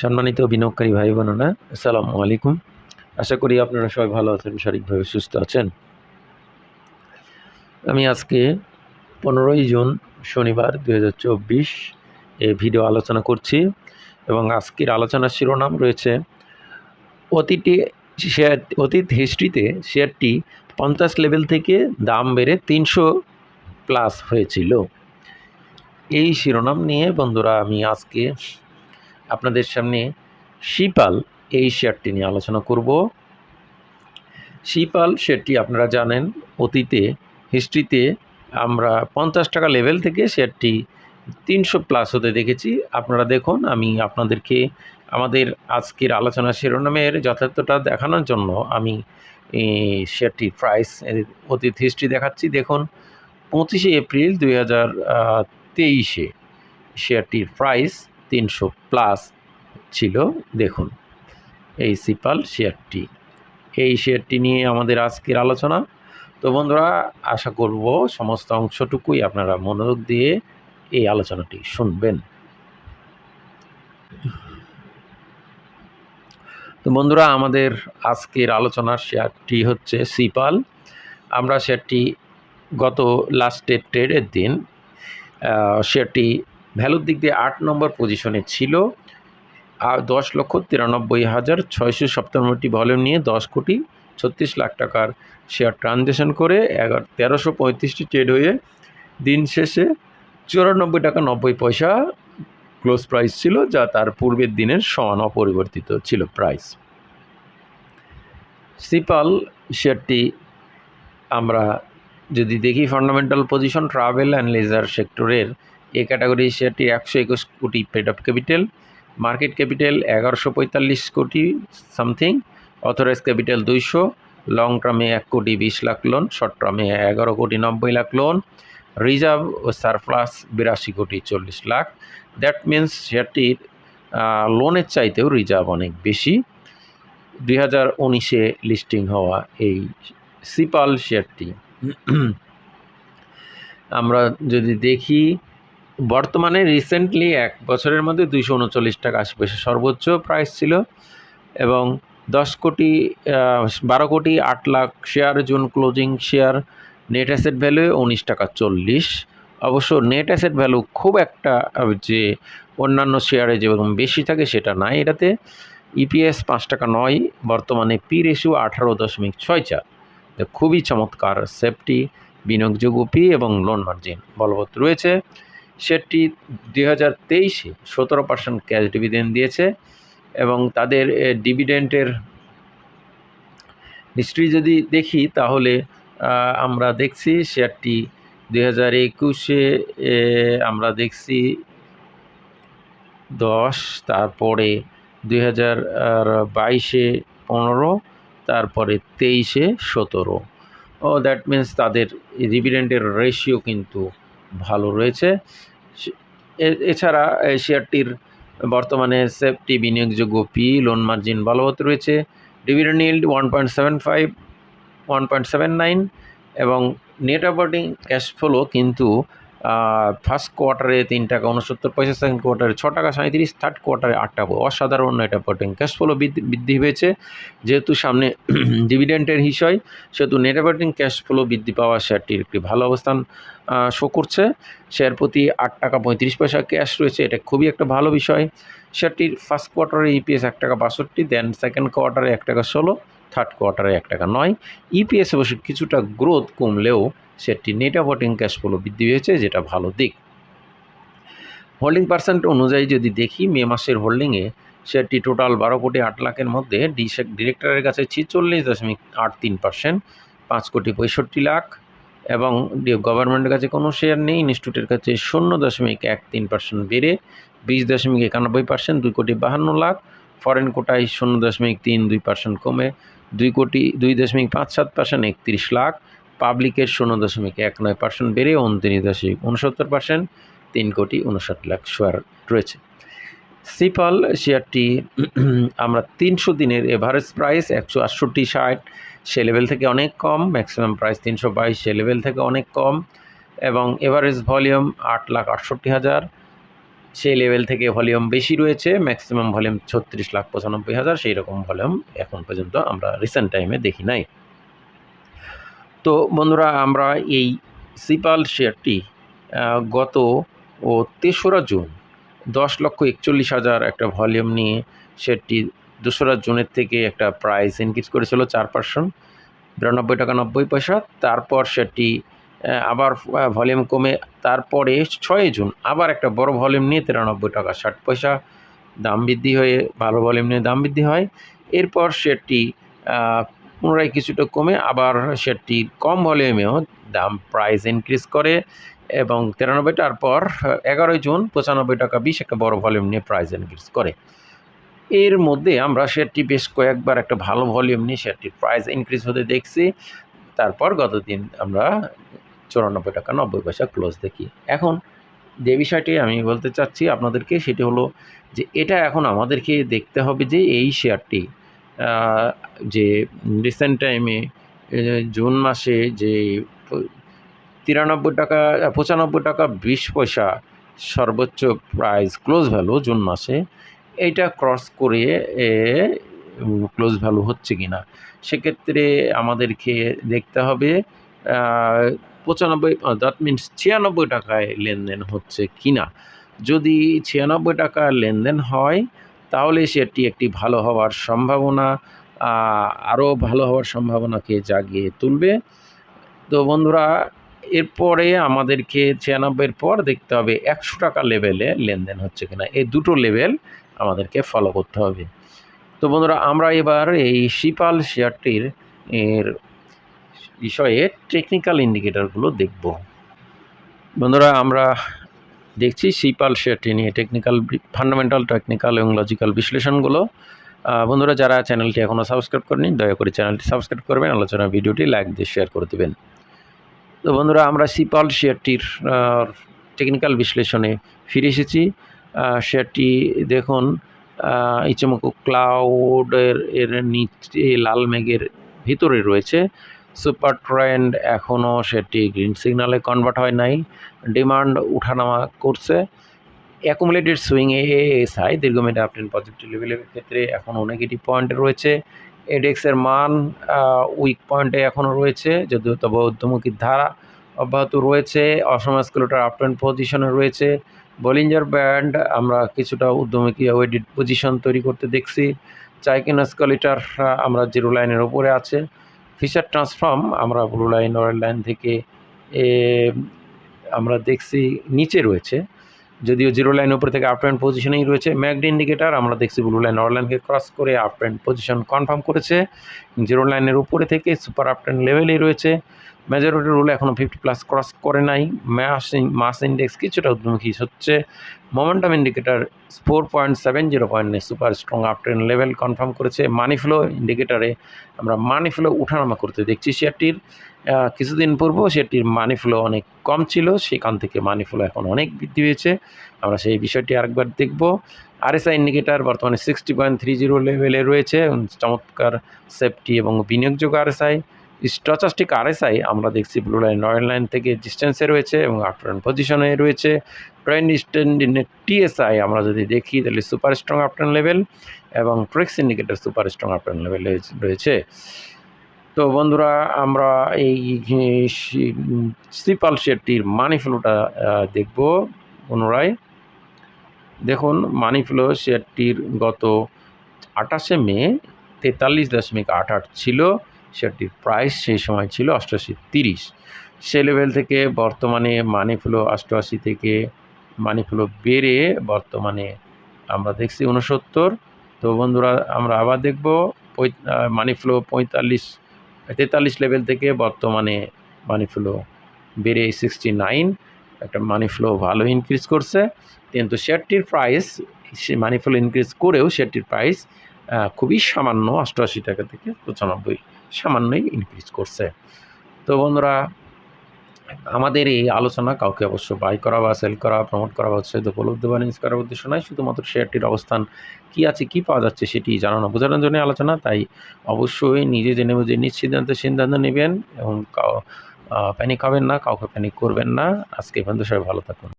সম্মানিত বিনিয়োগকারী ভাই বোনেরা, আসসালামু আলাইকুম। আশা করি আপনারা সবাই ভালো আছেন, শারীরিকভাবে সুস্থ আছেন। আমি আজকে পনেরোই জুন, শনিবার দুই হাজার চব্বিশ এ ভিডিও আলোচনা করছি এবং আজকের আলোচনার শিরোনাম রয়েছে, অতীতে শেয়ার, অতীত হিস্ট্রিতে শেয়ারটি পঞ্চাশ লেভেল থেকে দাম বেড়ে তিনশো প্লাস হয়েছিল। এই শিরোনাম নিয়ে বন্ধুরা আমি আজকে আপনাদের সামনে শিপাল এই শেয়ারটি নিয়ে আলোচনা করব। শিপাল শেয়ারটি আপনারা জানেন, অতীতে হিস্ট্রিতে আমরা পঞ্চাশ টাকা লেভেল থেকে শেয়ারটি তিনশো প্লাস হতে দেখেছি। আপনারা দেখুন, আমি আপনাদেরকে আমাদের আজকের আলোচনা শিরোনামের যথার্থটা দেখানোর জন্য আমি শেয়ারটি প্রাইস অতীত হিস্ট্রি দেখাচ্ছি। দেখুন, পঁচিশে এপ্রিল দুই হাজার তেইশে শেয়ারটির প্রাইস তিনশো প্লাস ছিল, দেখুন। এই সিপাল শেয়ারটি। এই শেয়ারটি নিয়ে আমাদের আজকের আলোচনা। তো বন্ধুরা, আশা করব সমস্ত অংশটুকুই আপনারা মনোযোগ দিয়ে এই আলোচনাটি শুনবেন। তো বন্ধুরা, আমাদের আজকের আলোচনার শেয়ারটি হচ্ছে সিপাল। আমরা শেয়ারটি গত লাস্টের ট্রেডের দিন শেয়ারটি ভ্যালুর দিক দিয়ে আট নম্বর পজিশনে ছিল। আর দশ লক্ষ তিরানব্বই হাজার ছয়শো সপ্তাহটি ভলিউম নিয়ে দশ কোটি ছত্রিশ লাখ টাকার শেয়ার ট্রানজ্যাকশন করে এগারো, তেরোশো পঁয়ত্রিশটি ট্রেড হয়ে দিন শেষে চুরানব্বই টাকা নব্বই পয়সা ক্লোজ প্রাইস ছিল, যা তার পূর্বের দিনের সমান অপরিবর্তিত ছিল প্রাইস সিপাল শেয়ারটি আমরা যদি দেখি fundamental position travel and leisure সেক্টরের এ ক্যাটাগরি শেয়ারটি একশো একুশ crore paid of capital market capital এগারোশো পঁয়তাল্লিশ কোটি সামথিং অথরাইজ ক্যাপিটাল দুইশো লং টার্মে এক কোটি বিশ লাখ লোন শর্ট টার্মে এগারো কোটি নব্বই লাখ লোন রিজার্ভ ও সারপ্লাস বিরাশি কোটি চল্লিশ লাখ। দ্যাট মিন্স শেয়ারটির লোনের চাইতেও রিজার্ভ অনেক বেশি। দুই হাজার উনিশে লিস্টিং হওয়া এই সিপাল শেয়ারটি। আমরা যদি দেখি বর্তমানে রিসেন্টলি এক বছরের মধ্যে দুইশো উনচল্লিশ টাকা আশেপাশে সর্বোচ্চ প্রাইস ছিল এবং দশ কোটি বারো কোটি আট lakh share June closing share net asset value উনিশ টাকা চল্লিশ। অবশ্য নেট অ্যাসেট ভ্যালু খুব একটা যে অন্যান্য শেয়ারে যেরকম বেশি থাকে সেটা নাই এটাতে। ইপিএস পাঁচ টাকা নয়, বর্তমানে পি রেশিও আঠারো দশমিক ছয় চার। খুবই চমৎকার সেফটি বিনিয়োগযোগ্য পি এবং লোন মার্জিন বলবৎ রয়েছে। সেটি দুই হাজার তেইশে সতেরো পার্সেন্ট ক্যাশ ডিভিডেন্ড দিয়েছে এবং তাদের ডিভিডেন্টের হিস্ট্রি যদি দেখি তাহলে আমরা দেখছি শেয়ারটি দুই হাজার একুশে আমরা দেখছি দশ, তারপরে দুই হাজার বাইশে পনেরো, তারপরে তেইশে সতেরো। ও দ্যাট মিন্স তাদের ডিভিডেন্টের রেশিও কিন্তু ভালো রয়েছে। এছাড়া শেয়ারটির বর্তমানে সেফটি বিনিয়োগযোগ্য পি লোন মার্জিন বলবৎ রয়েছে dividend yield one point seven five one point seven nine এবং নেট অপারেটিং ক্যাশ ফ্লো কিন্তু ফার্স্ট কোয়ার্টারে তিন টাকা উনসত্তর পয়সা সেকেন্ড কোয়ার্টারে ছ টাকা সাঁত্রিশ থার্ড কোয়ার্টারে আট টাকা। অসাধারণ নেট অপারেটিং ক্যাশ ফ্লো বৃদ্ধি হয়েছে। যেহেতু সামনে ডিভিডেন্টের হিসয়, সেহেতু নেট অপারেটিং ক্যাশ ফ্লো বৃদ্ধি পাওয়া শেয়ারটির একটি ভালো অবস্থান শো করছে। শেয়ার প্রতি আট টাকা পঁয়ত্রিশ পয়সা ক্যাশ রয়েছে, এটা খুবই একটা ভালো বিষয়। শেয়ারটির ফার্স্ট কোয়ার্টারে ইপিএস এক টাকা বাষট্টি দেন সেকেন্ড কোয়ার্টারে এক টাকা ষোলো। থার্ড কোয়ার্টারে এক টাকা নয়। ইপিএস অবশ্য কিছুটা গ্রোথ কমলেও সেটি নেট অপারেটিং ক্যাশ ফ্লো বৃদ্ধি হয়েছে যেটা ভালো দিক। হোল্ডিং পার্সেন্ট অনুযায়ী যদি দেখি, মে মাসের হোল্ডিংয়ে সেটি টোটাল বারো কোটি আট লাখের মধ্যে ডিরেক্টরের কাছে ছিচল্লিশ দশমিক আট তিন পার্সেন্ট পাঁচ কোটি পঁয়ষট্টি লাখ এবং গভর্নমেন্টের কাছে কোনো শেয়ার নেই ইনস্টিটিউটের কাছে শূন্য দশমিক এক তিন পার্সেন্ট বেড়ে বিশ দশমিক একানব্বই পার্সেন্ট দুই কোটি বাহান্ন লাখ। ফরেন কোটায় শূন্য দশমিক তিন দুই পার্সেন্ট কমে দুই কোটি দুই দশমিক পাঁচ সাত পার্সেন্ট একত্রিশ লাখ। পাবলিকের শূন্য দশমিক এক নয় পার্সেন্ট বেড়ে উনত্রিশ দশমিক উনসত্তর পার্সেন্ট তিন কোটি উনষাট লাখ শেয়ার রয়েছে। সিপাল শেয়ারটি আমরা তিনশো দিনের এভারেজ প্রাইস একশো আটষট্টি ষাট। সে লেভেল থেকে অনেক কম ম্যাক্সিমাম প্রাইস তিনশো বাইশ, সে লেভেল থেকে অনেক কম। এবং এভারেজ ভলিউম আট লাখ আটষট্টি হাজার। সেই লেভেল থেকে ভলিউম বেশি রয়েছে ম্যাক্সিমাম ভলিউম ছত্রিশ লাখ পঁচানব্বই হাজার সেই রকম ভলিউম এখন পর্যন্ত আমরা রিসেন্ট টাইমে দেখি নাই। তো বন্ধুরা, আমরা এই সিপাল শেয়ারটি গত, ও তেসরা জুন, দশ লক্ষ একচল্লিশ হাজার একটা ভলিউম নিয়ে শেয়ারটি দোসরা জুনের থেকে একটা প্রাইস ইনক্রিজ করেছিল চার পার্সেন্ট বিরানব্বই টাকা নব্বই পয়সা। তারপর সেটি আবার ভলিউম কমে তারপরে ছয় জুন আবার একটা বড় ভলিউম নিয়ে তিরানব্বই টাকা, ষাট পয়সা দাম বৃদ্ধি হয়ে ভালো ভলিউম নিয়ে দাম বৃদ্ধি হয়। এরপর শেয়ারটি পুনরায় কিছুটা কমে আবার শেয়ারটি কম ভলিউমেও দাম প্রাইস ইনক্রিজ করে এবং তিরানব্বই টাকার পর এগারোই জুন পঁচানব্বই টাকা বিশ একটা বড় ভলিউম নিয়ে প্রাইস ইনক্রিজ করে। এর মধ্যে আমরা শেয়ারটি বেশ কয়েকবার একটা ভালো ভলিউম নিয়ে শেয়ারটির প্রাইস ইনক্রিজ হতে দেখছি। তারপর গত দিন আমরা চুরানব্বই টাকা, নব্বই পয়সা ক্লোজ দেখি। এখন যে বিষয়টি আমি বলতে চাচ্ছি আপনাদেরকে, সেটি হলো যে এটা এখন আমাদেরকে দেখতে হবে যে এই শেয়ারটি যে রিসেন্ট টাইমে জুন মাসে যে তিরানব্বই টাকা, পঁচানব্বই টাকা বিশ পয়সা সর্বোচ্চ প্রাইস ক্লোজ ভ্যালু জুন মাসে, এইটা ক্রস করে ক্লোজ ভ্যালু হচ্ছে কি না সেক্ষেত্রে আমাদেরকে দেখতে হবে পঁচানব্বই দ্যাট মিনস ছিয়ানব্বই টাকায় লেনদেন হচ্ছে কি না যদি ছিয়ানব্বই টাকা লেনদেন হয়, তাহলে সেটি একটি ভালো হওয়ার সম্ভাবনা আরও ভালো হওয়ার সম্ভাবনাকে জাগিয়ে তুলবে। তো বন্ধুরা, এরপরে আমাদেরকে ছিয়ানব্বইয়ের পর দেখতে হবে একশো টাকা লেভেলে লেনদেন হচ্ছে কিনা। এই দুটো লেভেল আমাদেরকে ফলো করতে হবে। তো বন্ধুরা, আমরা এবার এই শিপাল শেয়ারটির এর বিষয়ে টেকনিক্যাল ইন্ডিকেটরগুলো দেখব। বন্ধুরা, আমরা দেখছি শিপাল শেয়ারটি নিয়ে টেকনিক্যাল ফান্ডামেন্টাল টেকনিক্যাল এবং লজিক্যাল বিশ্লেষণগুলো বন্ধুরা, যারা চ্যানেলটি এখনও সাবস্ক্রাইব করেনি, দয়া করে চ্যানেলটি সাবস্ক্রাইব করবেন, আলোচনা ভিডিওটি লাইক দিয়ে শেয়ার করে দেবেন। তো বন্ধুরা, আমরা সিপাল শেয়ারটির টেকনিক্যাল বিশ্লেষণে ফিরে এসেছি। শেয়ারটি দেখুন ইচমকু ক্লাউডের এর নিচে, লাল মেঘের ভিতরে রয়েছে। সুপার ট্রেন্ড এখনও সেটি গ্রিন সিগনালে কনভার্ট হয় নাই। ডিমান্ড উঠানামা করছে। অ্যাকুমুলেটেড সুইং এএসআই, দীর্ঘমেয়াদী আপটেন পজিটিভ লেভেলের ক্ষেত্রে এখনও নেগেটিভ পয়েন্টে রয়েছে। এডেক্সের মান উইক পয়েন্টে এখনও রয়েছে, যদিও তবে ঊর্ধ্বমুখী ধারা অব্যাহত রয়েছে। অসম স্কুলেটার আপটেন পজিশনে রয়েছে। বলিঞ্জার ব্যান্ড, আমরা কিছুটা ঊর্ধ্বমুখী ওয়েডিড পজিশন তৈরি করতে দেখছি। চাইকিন স্কলিটার, আমরা জিরো লাইনের উপরে আছে। ফিচার ট্রান্সফর্ম আমরা ব্লু লাইন ওয়ার লাইন থেকে আমরা দেখছি নিচে রয়েছে। যদিও জিরো লাইন উপর থেকে আপ ট্রেন্ড পজিশনেই রয়েছে। ম্যাকড ইন্ডিকেটার আমরা দেখছি ব্লু লাইন অরলাইনকে ক্রস করে আপ ট্রেন্ড পজিশন কনফার্ম করেছে। জিরো লাইনের উপরে থেকে সুপার আপ ট্রেন্ড লেভেলেই রয়েছে। মেজরিটি রুল এখনও ফিফটি প্লাস ক্রস করে নাই। ম্যাস মাস ইন্ডেক্স কিছুটা উদ্যমুখী হচ্ছে। Momentum indicator four point seven zero পয়েন্টে super strong up trend level confirm করেছে। মানি ফ্লো ইন্ডিকেটারে আমরা মানি ফ্লো উঠানামা করতে দেখছি। শেয়ারটির কিছুদিন পূর্ব সেটির মানি ফ্লো অনেক কম ছিল, সেখান থেকে মানি ফ্লো এখন অনেক বৃদ্ধি হয়েছে। আমরা সেই বিষয়টি আরেকবার দেখব। আরএসআই ইন্ডিকেটার বর্তমানে সিক্সটি পয়েন্ট থ্রি জিরো লেভেলে রয়েছে চমৎকার সেফটি এবং বিনিয়োগযোগ্য আরএসআই স্টচাস্টিক আরএসআই আমরা দেখছি ব্লু লাইন রয়্যাল লাইন থেকে ডিস্টেন্সে রয়েছে এবং আফটার পজিশনে রয়েছে। ট্রেন্ড স্ট্যান্ডিনের টিএসআই আমরা যদি দেখি, তাহলে সুপার স্ট্রং আফটার লেভেল এবং TRIX indicator super strong after লেভেলে রয়েছে। তো বন্ধুরা, আমরা এই স্লিপাল শেয়ারটির মানি ফ্লোটা দেখব পুনরায়। দেখুন, মানি ফ্লো শেয়ারটির গত আঠাশে মে তেতাল্লিশ দশমিক আট আট ছিল। শেয়ারটির প্রাইস সেই সময় ছিল অষ্টআশি তিরিশ। সে লেভেল থেকে বর্তমানে মানি ফ্লো অষ্টআশি থেকে মানি ফ্লো বেড়ে বর্তমানে আমরা দেখছি উনসত্তর তো বন্ধুরা, আমরা আবার দেখব মানি ফ্লো পঁয়তাল্লিশ তেতাল্লিশ লেভেল থেকে বর্তমানে মানি ফ্লো বেড়ে সিক্সটি নাইন একটা মানি ফ্লো ভালো ইনক্রিজ করছে। কিন্তু শেয়ারটির প্রাইস সে মানি ফ্লো ইনক্রিজ করেও শেয়ারটির প্রাইস খুবই সামান্য, অষ্টআশি টাকা থেকে পঁচানব্বই, সামান্যই ইনক্রিজ করছে। তো বন্ধুরা আমাদের এই আলোচনা কাউকে অবশ্য বাই করা বা সেল করা প্রমোট করা বা উৎসাহিত উপলব্ধ বা নিউজ করার উদ্দেশ্য নয়, শুধুমাত্র শেয়ারটির অবস্থান কি আছে, কি পাওয়া যাচ্ছে সেটি জানানো বোঝানোর জন্য আলোচনা, তাই অবশ্যই নিজে জেনে বুঝে নিজ সিদ্ধান্ত সিদ্ধান্ত নেবেন এবং প্যানিক হবেন না, কাউকে প্যানিক করবেন না। আজকে বন্ধু সবাই ভালো থাকুন।